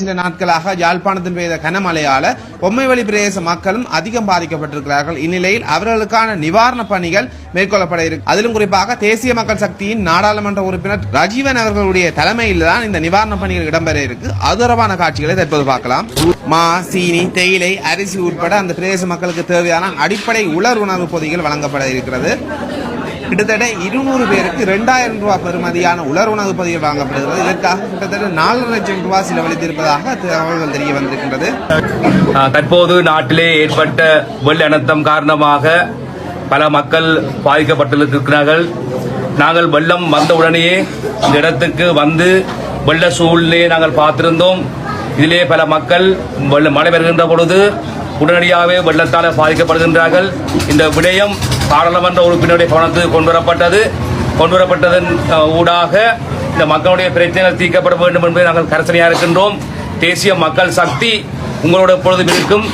சில நாட்களாக யாழ்ப்பாணத்தில் பெய்த கனமழையால பொம்மைவெளி பிரதேச மக்களும் அதிகம் பாதிக்கப்பட்டிருக்கிறார்கள். இந்நிலையில் அவர்களுக்கான நிவாரணப் பணிகள் மேற்கொள்ளப்பட இருக்கு. அதிலும் குறிப்பாக தேசிய மக்கள் சக்தியின் நாடாளுமன்ற உறுப்பினர் ரஜீவன் அவர்களுடைய தலைமையில் தான் இந்த நிவாரண பணிகள் இடம்பெற இருக்கு. அதுரவான காட்சிகளை தற்போது பார்க்கலாம். மா சீனி தேயிலை அரிசி உட்பட அந்த பிரதேச மக்களுக்கு தேவையான அடிப்படை உலர் உணவு பொதிகள் வழங்கப்பட இருக்கிறது. கிட்டத்தட்ட இருநூறு பேருக்கு ரெண்டாயிரம் ரூபாய் பெறுமதியான உலர் உணவு பதிவு வாங்கப்படுகிறது. இதற்காக கிட்டத்தட்ட நாலு லட்சம் ரூபாய் செலவழித்திருப்பதாக தகவல்கள் தெரிய வந்திருக்கின்றது. தற்போது நாட்டிலே ஏற்பட்ட வெள்ள அனர்த்தம் காரணமாக பல மக்கள் பாதிக்கப்பட்டிருக்கிறார்கள் நாங்கள் வெள்ளம் வந்தவுடனேயே இந்த இடத்துக்கு வந்து வெள்ள சூழ்நிலையை நாங்கள் பார்த்திருந்தோம். இதிலே பல மக்கள் மழை வருகின்ற பொழுது உடனடியாகவே வெள்ளத்தால் பாதிக்கப்படுகின்றார்கள். இந்த விடயம் பாராளுமன்ற உறுப்பினருடைய கவனத்துக்கு கொண்டு வரப்பட்டது கொண்டு வரப்பட்டதன் ஊடாக இந்த மக்களுடைய பிரச்சனைகள் தீர்க்கப்பட வேண்டும் என்பதை நாங்கள் கரசனையாக இருக்கின்றோம். தேசிய மக்கள் சக்தி உங்களோட எப்பொழுதும் இருக்கும்.